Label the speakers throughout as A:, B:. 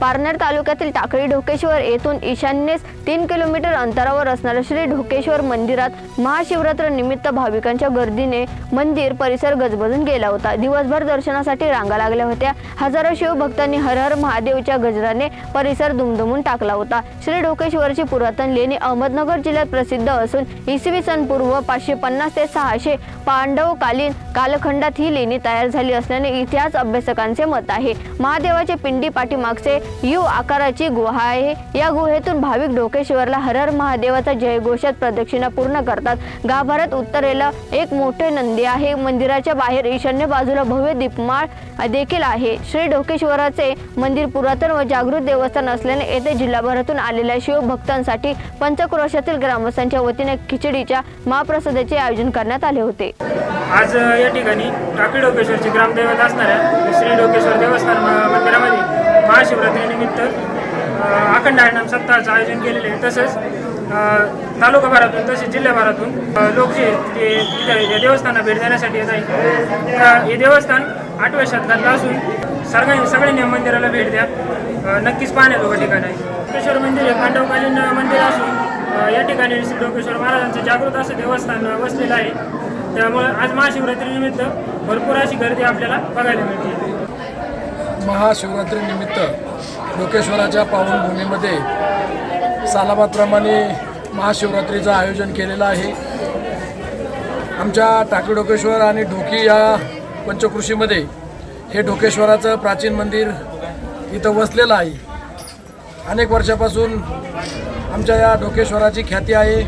A: पारनेर तालुक्यातील टाकळी ढोकेश्वर येथून ईशान्येस तीन किलोमीटर अंतरावर असणाऱ्या श्री ढोकेश्वर मंदिरात महाशिवरात्र निमित्त भाविकांच्या गर्दीने मंदिर परिसर गजबजून गेला होता. दिवसभर दर्शनासाठी रांगा लागल्या होत्या. हजारो शिवभक्तांनी हर हर महादेवच्या गजराने परिसर दुमदुमून टाकला होता. श्री ढोकेश्वरची पुरातन लेणी अहमदनगर जिल्ह्यात प्रसिद्ध असून इसवी सन पूर्व पाचशे पन्नास ते सहाशे पांडवकालीन कालखंडात ही लेणी तयार झाली असल्याने इतिहास अभ्यासकांचे मत आहे. महादेवाचे पिंडी पाठीमागचे यू आकाराची गुहा आहे. या गुहेतून भाविक ढोकेश्वरला हर महादेवाचा जयघोषात प्रदक्षिणा पूर्ण करतात. गाभाऱ्यात उत्तरेला एक मोठे नंदी आहे. मंदिराच्या बाहेर ईशान्य बाजूला भव्य दीपमाळ देखील आहे. श्री ढोकेश्वराचे मंदिर पुरातन व जागृत देवस्थान असल्याने येथे जिल्हाभरातून आलेल्या शिवभक्तांसाठी पंचक्रोशातील ग्रामस्थांच्या वतीने खिचडीच्या महाप्रसादाचे आयोजन करण्यात आले होते.
B: आज या ठिकाणी टाकळी डोकेश्वरची ग्रामदैवत असणाऱ्या श्री डोकेश्वर देवस्थान मंदिरामध्ये महाशिवरात्रीनिमित्त अखंड आयनाम सप्ताहाचं आयोजन केलेलं आहे. तसंच तालुकाभरातून तसेच जिल्ह्याभरातून लोक जे ते या देवस्थानाला भेट देण्यासाठी येत आहे हे देवस्थान आठव्या शतकातलं असून सगळ्या सगळ्यांनी मंदिराला भेट द्या. नक्कीच पाहण्याजोगं ठिकाण आहे. डोकेश्वर मंदिर हे पांडवकालीन मंदिर असून या ठिकाणी श्री डोकेश्वर महाराजांचं जागृत असं देवस्थान वसलेलं आहे. त्यामुळं आज महाशिवरात्रीनिमित्त भरपूर अशी गर्दी आपल्याला बघायला मिळते.
C: महाशिवरात्रीनिमित्त डोकेश्वराच्या पावनभूमीमध्ये सालाबादप्रमाणे महाशिवरात्रीचं आयोजन केलेलं आहे. आमच्या टाकी डोकेश्वर आणि ढोकी या पंचकृषीमध्ये हे ढोकेश्वराचं प्राचीन मंदिर इथं वसलेलं आहे. अनेक वर्षापासून आमच्या या ढोकेश्वराची ख्याती आहे.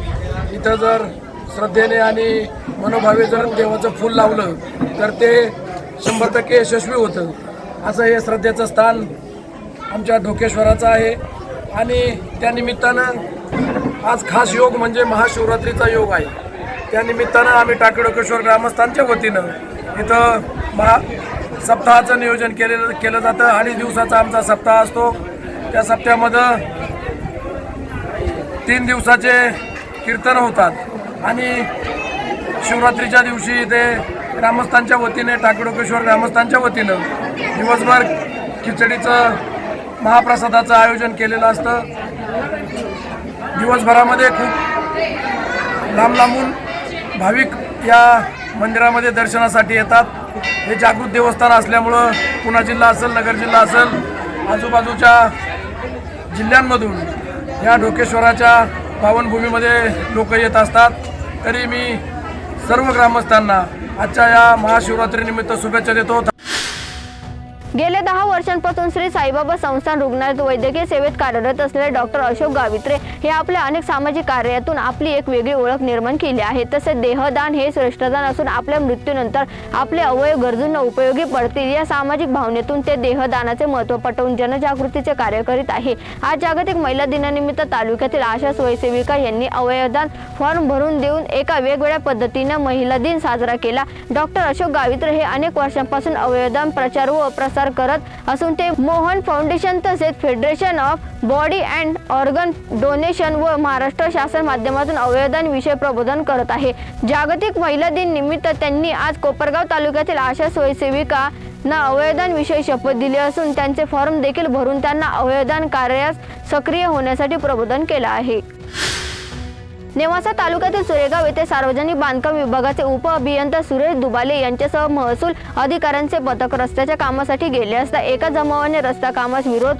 C: इथं जर श्रद्धेने आणि मनोभावे जर देवाचं फूल लावलं तर ते शंभर टक्के यशस्वी होतं. असं हे श्रद्धेचं स्थान आमच्या ढोकेश्वराचं आहे. आणि त्यानिमित्तानं आज खास योग म्हणजे महाशिवरात्रीचा योग आहे. त्या निमित्तानं आम्ही टाकुडोकेश्वर ग्रामस्थांच्या वतीनं इथं महा सप्ताहाचं नियोजन केलेलं केलं जातं. अडीच दिवसाचा आमचा सप्ताह असतो. त्या सप्त्यामध्ये तीन दिवसाचे कीर्तन होतात. आणि शिवरात्रीच्या दिवशी इथे ग्रामस्थांच्या वतीने टाकडोकेश्वर ग्रामस्थांच्या वतीनं दिवसभर खिचडीचं महाप्रसादाचं आयोजन केलेलं असतं. दिवसभरामध्ये खूप लांब लांबून भाविक या मंदिरामध्ये दर्शनासाठी येतात. हे जागृत देवस्थान असल्यामुळं पुणा जिल्हा असेल नगर जिल्हा असेल आजूबाजूच्या जिल्ह्यांमधून या ढोकेश्वराच्या पावनभूमीमध्ये लोक येत असतात. तरी मी सर्व ग्रामस्थांना आजच्या या महाशिवरात्रीनिमित्त शुभेच्छा देतो.
A: गेल्या दहा वर्षांपासून श्री साईबाबा संस्थान रुग्णालयात वैद्यकीय सेवेत कार्यरत असलेले डॉक्टर अशोक गावित्रे हे आपल्या अनेक सामाजिक कार्यातून आपली एक वेगळी ओळख निर्माण केली आहे. तसेच देहदान हे श्रेष्ठदान असून आपल्या मृत्यूनंतर आपले अवयव गरजूंना उपयोगी पडतील. या सामाजिक भावनेतून ते देहदानाचे महत्त्व पटवून जनजागृतीचे कार्य करीत आहे. आज जागतिक महिला दिनानिमित्त तालुक्यातील आशा स्वयंसेविका यांनी अवयवदान फॉर्म भरून देऊन एका वेगवेगळ्या पद्धतीने महिला दिन साजरा केला. डॉक्टर अशोक गावित्रे हे अनेक वर्षांपासून अवयवदान प्रचार व प्रसार करत असून ते मोहन फाउंडेशन तसेच federation of body and organ donation व महाराष्ट्र शासन माध्यमातून अवयदान विषय प्रबोधन करत आहे. जागतिक महिला दिन निमित्त त्यांनी आज कोपरगाव तालुक्यातील आशा स्वयंसेविका ना अवयदान विषयी शपथ दिली असून त्यांचे फॉर्म देखील भरून त्यांना अवयदान कार्यास सक्रिय होण्यासाठी प्रबोधन केलं आहे. नेवासा तालुक्यातील सुरेगाव येथे सार्वजनिक बांधकाम विभागाचे उप अभियंता सुरेश दुबाले यांच्यासह महसूल अधिकाऱ्यांचे पथक रस्त्याच्या कामासाठी गेले असता एका जमावाने रस्ता कामास विरोध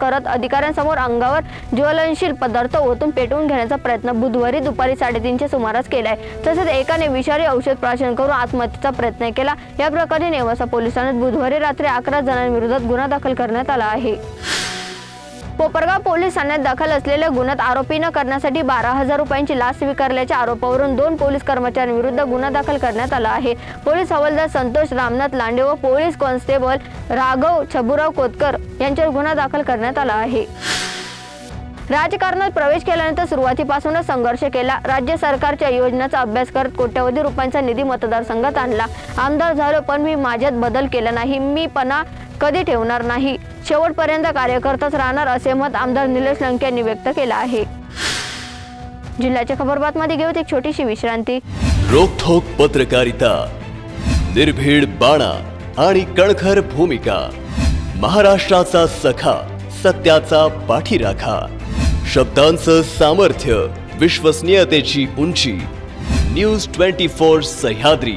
A: करत अधिकाऱ्यांसमोर अंगावर ज्वलनशील पदार्थ ओतून पेटवून घेण्याचा प्रयत्न बुधवारी दुपारी साडेतीनच्या सुमारास केलाय. तसेच एकाने विषारी औषध प्राशन करून आत्महत्येचा प्रयत्न केला. या प्रकारे नेवासा पोलिसांनी बुधवारी रात्री अकरा जणांविरोधात गुन्हा दाखल करण्यात आला आहे. कोपरगाव पोलीस ठाण्यात दाखल असलेल्या गुन्ह्यात आरोपी न करण्यासाठी बारा हजार रुपयांची लाच स्वीकारल्याच्या आरोपावरून दोन पोलीस कर्मचाऱ्यांविरुद्ध गुन्हा दाखल करण्यात आला आहे. पोलीस हवालदार संतोष रामनाथ लांडे व पोलीस कॉन्स्टेबल राघव छबुराव कोतकर यांच्यावर गुन्हा दाखल करण्यात आला आहे. राजकारणात प्रवेश केल्यानंतर सुरुवातीपासूनच संघर्ष केला. राज्य सरकारच्या योजनांचा अभ्यास करत कोट्यवधी रुपयांचा निधी मतदारसंघात आणला. आमदार झालो पण मी माझ्यात बदल केला नाही. मी पणा कधी ठेवणार नाही. शेवटपर्यंत कार्यकर्ताच राहणार असे मत आमदार निलेश लंके यांनी व्यक्त केलं आहे. जिल्ह्याच्या खबरबातमध्ये घेऊत एक छोटीशी विश्रांती.
D: रोखोक पत्रकारिता निर्भीड बाणा आणि कणखर भूमिका महाराष्ट्राचा सखा सत्याचा पाठीराखा शब्दांचं सामर्थ्य विश्वसनीयतेची उंची न्यूज ट्वेंटी फोर सह्याद्री.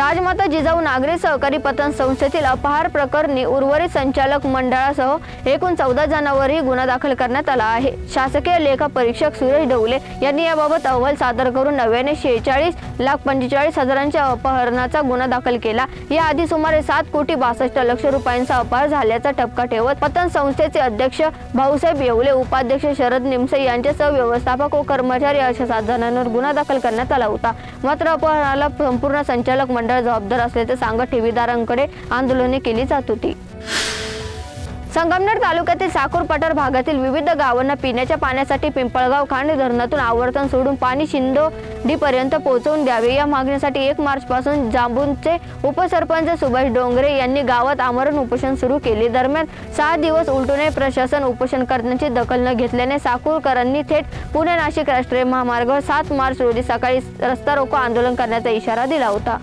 A: राजमाता जिजाऊ नागरी सहकारी पतन संस्थेतील अपहार प्रकरणी उर्वरित संचालक मंडळासह एकूण चौदा जणांवरही गुन्हा दाखल करण्यात आला आहे. शासकीय लेखा परीक्षक सुरेश ढवले यांनी याबाबत अहवाल सादर करून नव्याने शेहेचाळीस लाख पंचेचाळीस हजारांच्या अपहरणाचा गुन्हा दाखल केला. याआधी सुमारे सात कोटी बासष्ट लक्ष रुपयांचा अपहार झाल्याचा ठपका ठेवत पतन संस्थेचे अध्यक्ष भाऊसाहेब येवले उपाध्यक्ष शरद निमसे यांच्यासह व्यवस्थापक व कर्मचारी अशा सात जणांवर गुन्हा दाखल करण्यात आला होता. मात्र अपहरणाला संपूर्ण संचालक मंडळ जबाबदार असल्याचे सांगत ठेवीदारांकडे आंदोलने केली जात होती. संगमनेर तालुक्यातील साकूर पठार भागातील विविध गावांना पिण्याच्या पाण्यासाठी पिंपळगाव खांड धरणातून आवर्तन सोडून पाणी शिंदोडीपर्यंत पोहोचवून द्यावे. या मागणीसाठी एक मार्चपासून जांबूनचे उपसरपंच सुभाष डोंगरे यांनी गावात आमरण उपोषण सुरू केले. दरम्यान सहा दिवस उलटूनही प्रशासन उपोषण करण्याची दखल न घेतल्याने साकूरकरांनी थेट पुणे नाशिक राष्ट्रीय महामार्गावर सात मार्च रोजी सकाळी रस्ता रोको आंदोलन करण्याचा इशारा दिला होता.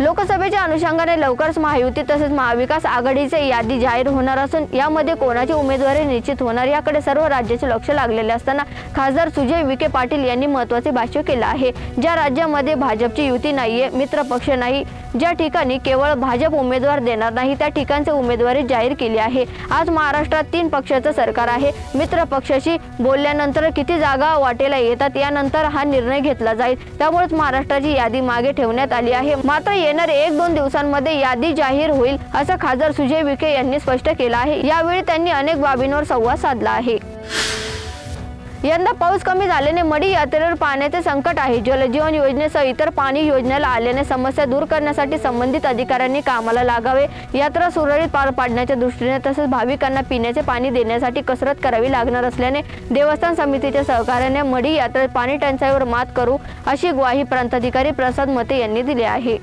A: लोकसभेच्या अनुषंगाने लवकरच महायुती तसेच महाविकास आघाडीची यादी जाहीर होणार असून यामध्ये कोणाची उमेदवारी निश्चित होणार याकडे सर्व राज्याचे लक्ष लागलेले असताना खासदार सुजय विखे पाटील यांनी महत्त्वाचे भाष्य केलं आहे. ज्या राज्यामध्ये भाजपची युती नाहीये मित्र पक्ष नाही ज्या ठिकाणी केवळ भाजप उमेदवार देणार नाही त्या ठिकाणचे उमेदवारी जाहीर केली आहे. आज महाराष्ट्रात तीन पक्षाचं सरकार आहे. मित्र पक्षाशी बोलल्यानंतर किती जागा वाटेला येतात यानंतर हा निर्णय घेतला जाईल. त्यामुळेच महाराष्ट्राची यादी मागे ठेवण्यात आली आहे. मात्र येणारे एक दोन दिवसांमध्ये यादी जाहीर होईल असं खासदार सुजय विखे यांनी स्पष्ट केलं आहे. यावेळी त्यांनी अनेक बाबींवर संवाद साधला आहे. यंदा पाऊस कमी झाल्याने मडी यात्रेवर पाण्याचे संकट आहे. जलजीवन योजनेसह इतर पाणी योजनेला आल्याने समस्या दूर करण्यासाठी संबंधित अधिकाऱ्यांनी कामाला लागावे. यात्रा सुरळीत पार पाडण्याच्या दृष्टीने तसेच भाविकांना पिण्याचे पाणी देण्यासाठी कसरत करावी लागणार असल्याने देवस्थान समितीच्या सहकार्याने मडी यात्रेत पाणी टंचाईवर मात करू अशी ग्वाही प्रांताधिकारी प्रसाद मते यांनी दिली आहे.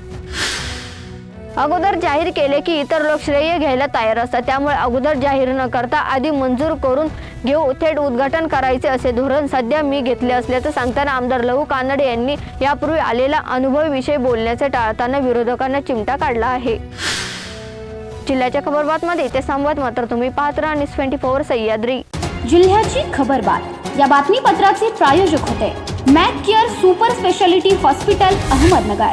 A: अगोदर जाहीर केले की इतर लोक श्रेय घ्यायला तयार असतात. त्यामुळे अगोदर जाहीर न करता आधी मंजूर करून घेऊ थेट उद्घाटन करायचे असे धोरण सध्या मी घेतले असल्याचं सांगताना आमदार लहू कानडे यांनी यापूर्वी आलेला अनुभवाविषयी बोलण्याचे टाळताना विरोधकांना चिमटा काढला आहे. जिल्ह्याच्या खबरबातमध्ये ते संवाद मात्र तुम्ही पाहत राहा. News twenty four Sahyadri.
E: जिल्ह्याची खबरबात. या बातमीपत्राचे प्रायोजक होते. Mac care super speciality hospital Ahmednagar.